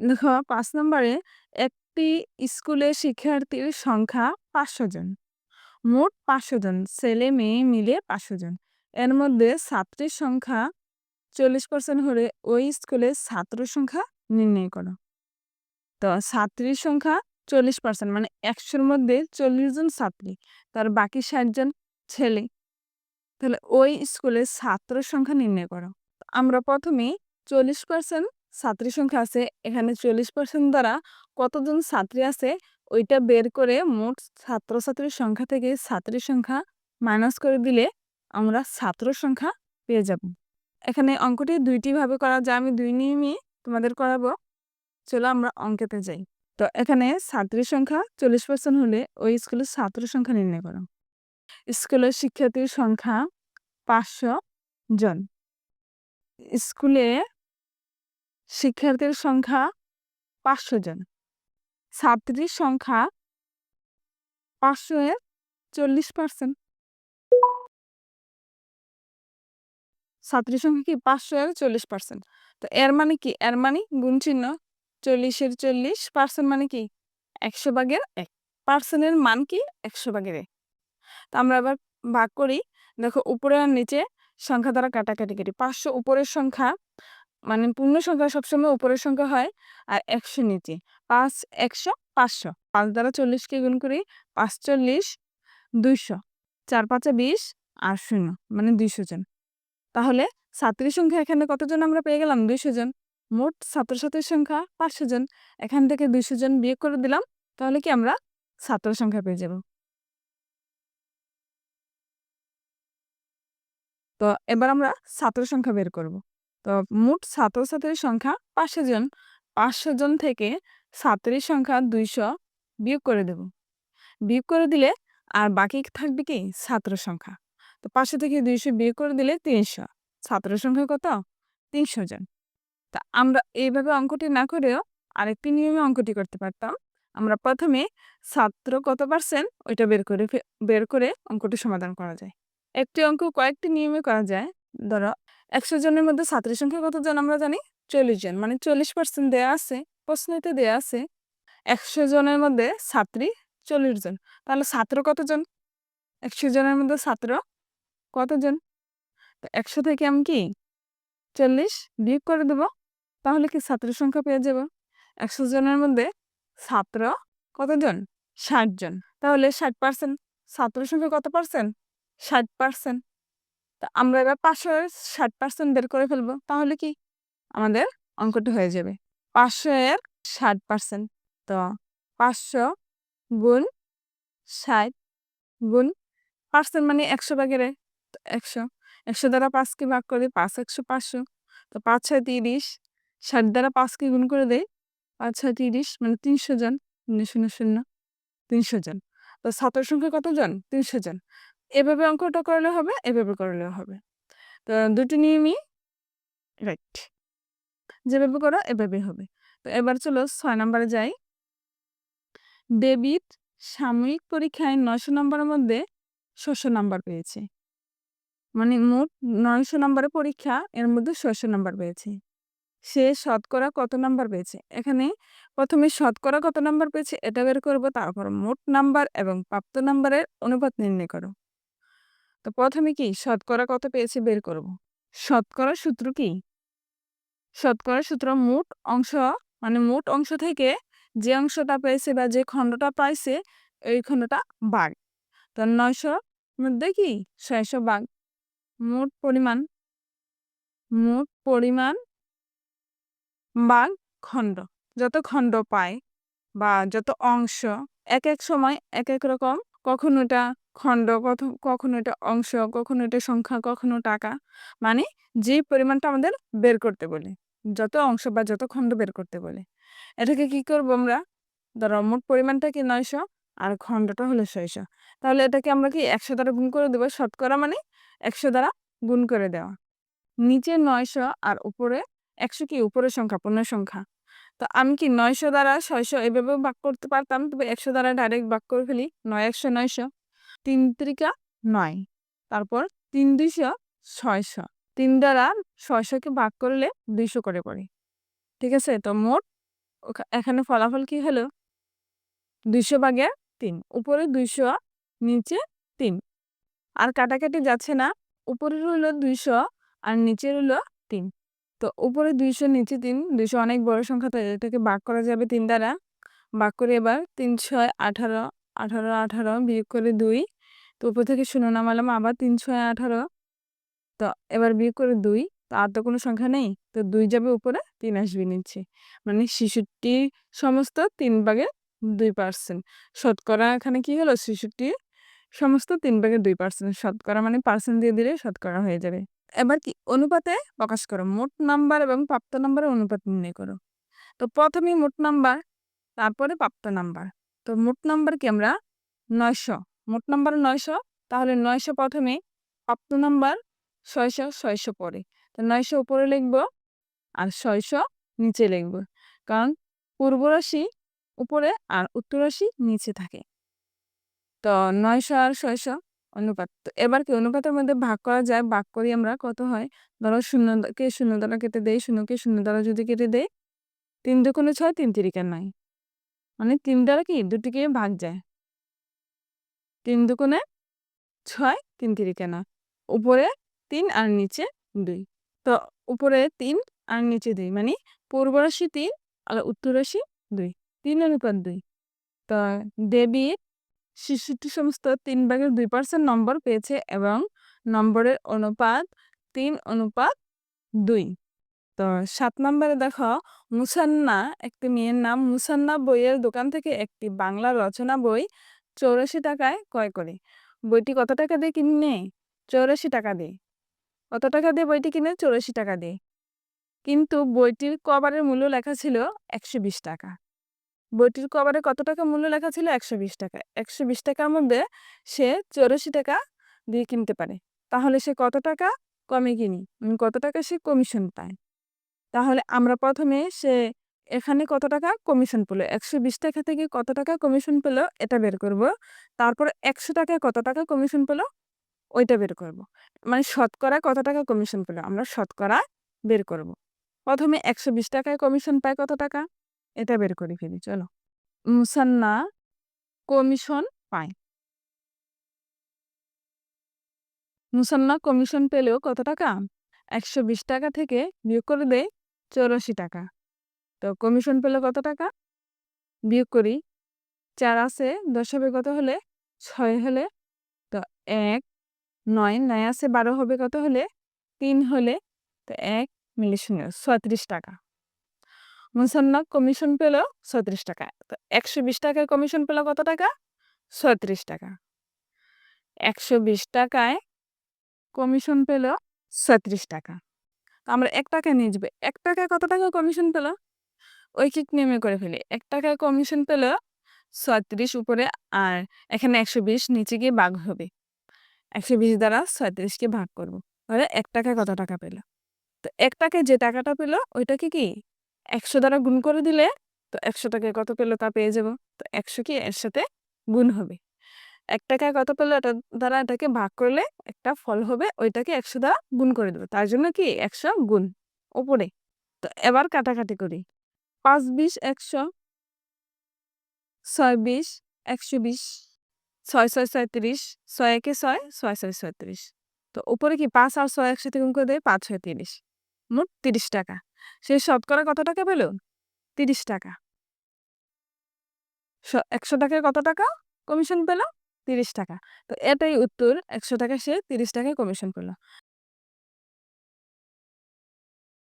দেখো, পাঁচ নম্বরে একটি স্কুলে শিক্ষার্থীর সংখ্যা ৫০০ জন। মোট ৫০০ জন ছেলে-মেয়ে মিলে ৫০০ জন। এর মধ্যে ছাত্রীর সংখ্যা ৪০% হলে ওই স্কুলের ছাত্র সংখ্যা নির্ণয় করো। তো ছাত্রীর সংখ্যা ৪০% মানে একশোর মধ্যে ৪০ জন ছাত্রী। তার বাকি ৬০ জন ছেলে। তাহলে ওই স্কুলের ছাত্র সংখ্যা নির্ণয় করো। আমরা প্রথমে ৪০% ছাত্রী সংখ্যা আছে, এখানে ৪০% দ্বারা কতজন ছাত্রী আছে, ওইটা বের করে মোট ছাত্রছাত্রীর সংখ্যা থেকে ছাত্রীর সংখ্যা মাইনাস করে দিলে আমরা ছাত্র সংখ্যা পেয়ে যাব। এখানে অঙ্কটি দুইটি ভাবে করা যায়, আমি দুই নিয়মই তোমাদের করাবো। চলো আমরা অঙ্কেতে যাই। তো এখানে ছাত্রীর সংখ্যা চল্লিশ পার্সেন্ট হলে ওই স্কুলের ছাত্র সংখ্যা নির্ণয় করো। স্কুলের শিক্ষার্থীর সংখ্যা পাঁচশো জন। স্কুলে শিক্ষার্থীর সংখ্যা পাঁচশো জন। ছাত্রীর সংখ্যা পাঁচশো এর চল্লিশ পার্সেন্ট ছাত্রীর সংখ্যা কি পাঁচশো এর চল্লিশ পার্সেন্ট তো এর মানে কি? এর মানে গুণ চিহ্ন চল্লিশের চল্লিশ পার্সেন্ট মানে কি? একশো ভাগের এক। পার্সেন্টের মান কি? একশো ভাগের এক। তো আমরা আবার ভাগ করি। দেখো উপরে আর নিচে সংখ্যা দ্বারা কাটাকাটি করি। পাঁচশো উপরের সংখ্যা মানে পূর্ণ সংখ্যা সবসময় উপরের সংখ্যা হয় আর একশো নিচে। পাঁচ একশো, পাঁচশো। পাঁচ দ্বারা চল্লিশকে গুণ করি, পাঁচ চল্লিশ, দুইশো। চার পাঁচে বিশ আর শূন্য মানে দুইশো জন। তাহলে ছাত্রীর সংখ্যা এখানে কতজন আমরা পেয়ে গেলাম? দুইশো জন। মোট ছাত্রছাত্রীর সংখ্যা পাঁচশো জন। এখান থেকে দুইশো জন বিয়ে করে দিলাম, তাহলে কি আমরা ছাত্র সংখ্যা পেয়ে যাব। তো এবার আমরা ছাত্র সংখ্যা বের করব। তো মোট ছাত্রছাত্রীর সংখ্যা পাঁচশো জন। পাঁচশো জন থেকে ছাত্রীর সংখ্যা দুইশো বিয়োগ করে দেব। বিয়োগ করে দিলে আর বাকি থাকবে কি ছাত্র সংখ্যা। তো পাঁচশো থেকে দুইশো বিয়োগ করে দিলে তিনশো। ছাত্র সংখ্যা কত? তিনশো জন। তা আমরা এইভাবে অঙ্কটি না করেও আরেকটি নিয়মে অঙ্কটি করতে পারতাম। আমরা প্রথমে ছাত্র কত পার্সেন্ট ওইটা বের করে বের করে অঙ্কটি সমাধান করা যায়। একটি অঙ্ক কয়েকটি নিয়মে করা যায়। ধরো একশো জনের মধ্যে ছাত্রীর সংখ্যা কতজন আমরা জানি? চল্লিশ জন। মানে চল্লিশ পার্সেন্ট দেওয়া আছে প্রশ্নতে দেওয়া আছে, একশো জনের মধ্যে ছাত্রী চল্লিশ জন। তাহলে ছাত্র কতজন? একশো জনের মধ্যে ছাত্র কতজন? তো একশো থেকে আমি কি? চল্লিশ বিয়োগ করে দেব, তাহলে কি ছাত্রের সংখ্যা পেয়ে যাব? একশো জনের মধ্যে ছাত্র কতজন? ষাট জন। তাহলে ষাট পার্সেন্ট ছাত্র সংখ্যা কত পার্সেন্ট ষাট পার্সেন্ট তা আমরা এবার পাঁচশো ষাট পার্সেন্ট বের করে ফেলব, তাহলে কি আমাদের অঙ্কটি হয়ে যাবে। পাঁচশো এর ষাট পার্সেন্ট তো পাঁচশো গুণ ষাট গুণ পার্সেন্ট মানে একশো ভাগের একশো। একশো দ্বারা পাঁচকে ভাগ করে পাঁচ একশো পাঁচশো। তো পাঁচ ছয় তিরিশ, ষাট দ্বারা পাঁচকে গুণ করে দেয় পাঁচ ছয় তিরিশ মানে তিনশো জন শূন্য শূন্য, তিনশো জন। তো ছাত্র সংখ্যা কতজন? তিনশো জন। এভাবে অঙ্কটা করলে হবে, এভাবে করলেও হবে। তো দুটো নিয়মই রাইট যেভাবে করো এভাবে হবে। তো এবার চলো ছয় নম্বরে যাই। ডেবিট সাময়িক পরীক্ষায় নয়শো নম্বরের মধ্যে ছশো নাম্বার পেয়েছে। মানে মোট নয়শো নম্বরের পরীক্ষা, এর মধ্যে ছশো নাম্বার পেয়েছে। সে শতকরা কত নাম্বার পেয়েছে? এখানে প্রথমে শতকরা কত নাম্বার পেয়েছে? এটা বের করব, তারপর মোট নাম্বার এবং প্রাপ্ত নাম্বারের অনুপাত নির্ণয় করো। তো প্রথমে কি শতকরা কত পেয়েছে বের করব? শতকরা সূত্র কি? শতকরা সূত্র মোট অংশ মানে মোট অংশ থেকে যে অংশটা পেয়েছে বা যে খণ্ডটা পাইছে, এই খণ্ডটা বাঘ। তো নয়শো মধ্যে কি? ছয়শো বাঘ। মোট পরিমাণ মোট পরিমাণ বাঘ খণ্ড। যত খণ্ড পায় বা যত অংশ, এক এক সময় এক এক রকম, কখনো এটা খণ্ড কখনো এটা অংশ, কখনো এটা সংখ্যা, কখনো টাকা। মানে যে পরিমাণটা আমাদের বের করতে বলে, যত অংশ বা যত খণ্ড বের করতে বলে। এটাকে কি করব আমরা? ধরো মোট পরিমাণটা কি নয়শো আর খণ্ডটা হলো ছয়শো। তাহলে এটাকে আমরা কি একশো দ্বারা গুণ করে দেবো? শতকরা মানে একশো দ্বারা গুণ করে দেওয়া। নিচে নয়শো আর উপরে একশো কি? উপরের সংখ্যা পূর্ণ সংখ্যা। তো আমি কি নয়শো দ্বারা ছয়শো এভাবে ভাগ করতে পারতাম? তবে একশো দ্বারা ডাইরেক্ট ভাগ করে ফেলি, নয় একশো নয়শো। তিন ত্রিকা নয়। তারপর তিন দুইশো ছয়শো। তিন দ্বারা ছয়শোকে ভাগ করলে দুইশো করে পড়ে। ঠিক আছে? তো মোট এখানে ফলাফল কি হলো? দুইশো ভাগের তিন, উপরে দুইশো, নিচে তিন। আর কাটাকাটি যাচ্ছে না। উপরের হলো দুইশো আর নিচের হলো তিন। তো উপরে দুইশো, নিচে তিন, দুইশো অনেক বড় সংখ্যা তো এটাকে ভাগ করা যাবে তিন দ্বারা। ভাগ করে এবার তিন, ছয়, আঠারো আঠারো আঠারো বিয়োগ করে দুই তো উপর থেকে শূন্য নামালাম, আবার তিন ছয় আঠারো। তো এবার বিয়োগ করে দুই, তো আর তো কোনো সংখ্যা নেই। তো দুই যাবে উপরে, তিন আসবে নিচে। মানে শিশুটি সমস্ত তিন ভাগের দুই পার্সেন্ট শতকরা এখানে কি হলো? শিশুটি সমস্ত তিন ভাগের দুই পার্সেন্ট শতকরা মানে পার্সেন্ট দিয়ে দিলে শতকরা হয়ে যাবে। এবার কি? অনুপাতে প্রকাশ করো। মোট নাম্বার এবং প্রাপ্ত নাম্বারের অনুপাত নির্ণয় করো। তো প্রথমেই মোট নাম্বার, তারপরে প্রাপ্ত নাম্বার। তো মোট নাম্বার কি আমরা? নয়শো। মোট নাম্বার নয়শো, তাহলে নয়শো প্রথমে প্রাপ্ত নাম্বার ছয়শো ছয়শো পরে। তো নয়শো উপরে লিখব আর ছয়শো নিচে লিখব। কারণ পূর্ব রাশি উপরে আর উত্তর রাশি নিচে থাকে। তো নয়শো আর ছয়শো অনুপাত। তো এবার কি অনুপাতের মধ্যে ভাগ করা যায়? ভাগ করি আমরা কত হয়? ধরো শূন্যকে শূন্য দ্বারা কেটে দেয় শূন্যকে শূন্য দ্বারা যদি কেটে দেয় তিন দুগুণে ছয় তিন তিরিকা নয়। মানে তিন দ্বারা কি? দুটিকে ভাগ যায়। তিন দুগুণে ছয়, তিন তিরিকা নয়। উপরে তিন আর নিচে দুই। তো উপরে তিন আর নিচে দুই মানে পূর্ব রাশি তিন আর উত্তর রাশি দুই। তিন অনুপাত দুই। তো দেবীর শিশুটি সমস্ত তিন ভাগের দুই পার্সেন্ট নম্বর পেয়েছে এবং নম্বরের অনুপাত তিন অনুপাত দুই। তো সাত নম্বরে দেখো, মুসান্না, একটি মেয়ের নাম মুসান্না বইয়ের দোকান থেকে একটি বাংলা রচনা বই চৌরাশি টাকায় ক্রয় করে। বইটি কত টাকা দিয়ে কিনে? চৌরাশি টাকা দিয়ে। কত টাকা দিয়ে বইটি কিনে? চৌরাশি টাকা দিয়ে। কিন্তু বইটির কভারের মূল্য লেখা ছিল একশো বিশ টাকা। বইটির কভারে কত টাকা মূল্য লেখা ছিল? একশো বিশ টাকা। একশো বিশ টাকার মধ্যে সে চৌরাশি টাকা দিয়ে কিনতে পারে। তাহলে সে কত টাকা কমে কিনি? কত টাকা সে কমিশন পায়? তাহলে আমরা প্রথমে সে এখানে কত টাকা? কমিশন পেল। একশো বিশ টাকা থেকে কত টাকা কমিশন পেল? এটা বের করব। তারপর একশো টাকায় কত টাকা কমিশন পেল? ওইটা বের করব। মানে শতকরা কত টাকা কমিশন পেল? আমরা শতকরা বের করব। প্রথমে একশো বিশ টাকায় কমিশন পায় কত টাকা? এটা বের করে ফেলি, চলো। মুসান্না কমিশন পায়। মুসান্না কমিশন পেলেও কত টাকা? একশো বিশ টাকা থেকে বিয়োগ করে দেয় চৌরাশি টাকা। তো কমিশন পেলে কত টাকা? বিয়োগ করি। চার আছে, দশ হবে কত হলে? ছয় হলে? তো এক, নয় নয় আছে, বারো হবে কত হলে? তিন হলে? তো এক মিলে ছত্রিশ টাকা। মুসান্না কমিশন পেল ছত্রিশ টাকা। তো একশো বিশ টাকার কমিশন পেল কত টাকা? ছত্রিশ টাকা। একশো বিশ টাকায় কমিশন পেল ছত্রিশ টাকা। তো আমরা এক টাকা নিয়ে যাবে। এক টাকায় কত টাকা কমিশন পেল? ঐকিক নিয়মে করে ফেলি। এক টাকায় কমিশন পেল ছত্রিশ উপরে আর এখানে একশো বিশ নিচে গিয়ে ভাগ হবে। একশো বিশ দ্বারা ছয়ত্রিশকে ভাগ করব। তাহলে এক টাকায় কত টাকা পেল? তো এক টাকায় যে টাকাটা পেল ওইটাকে কি একশো দ্বারা গুণ করে দিলে তো একশো টাকায় কত পেল তা পেয়ে যাব। তো একশো কি এর সাথে গুণ হবে। এক টাকায় কত পেল এটা দ্বারা এটাকে ভাগ করলে একটা ফল হবে ওইটাকে একশো দ্বারা গুণ করে দেবো। তার জন্য কি একশো গুণ ওপরে তো এবার কাটাকাটি করি। পাঁচ বিশ একশো ছয় বিশ একশো বিশ ছয় ছয় ছয়ত্রিশ, ছয় একে ছয় ছয় ছয় ছয়ত্রিশ। তো উপরে কি পাঁচ আর ছয় একসাথে গুণ করে দেয় পাঁচ ছয় তিরিশ। মোট তিরিশ টাকা। সে শতকরা কত টাকা পেল? তিরিশ টাকা। একশো টাকায় কত টাকা কমিশন পেল? তিরিশ টাকা। তো এটাই উত্তর। একশো টাকা সে তিরিশ টাকায় কমিশন পেল।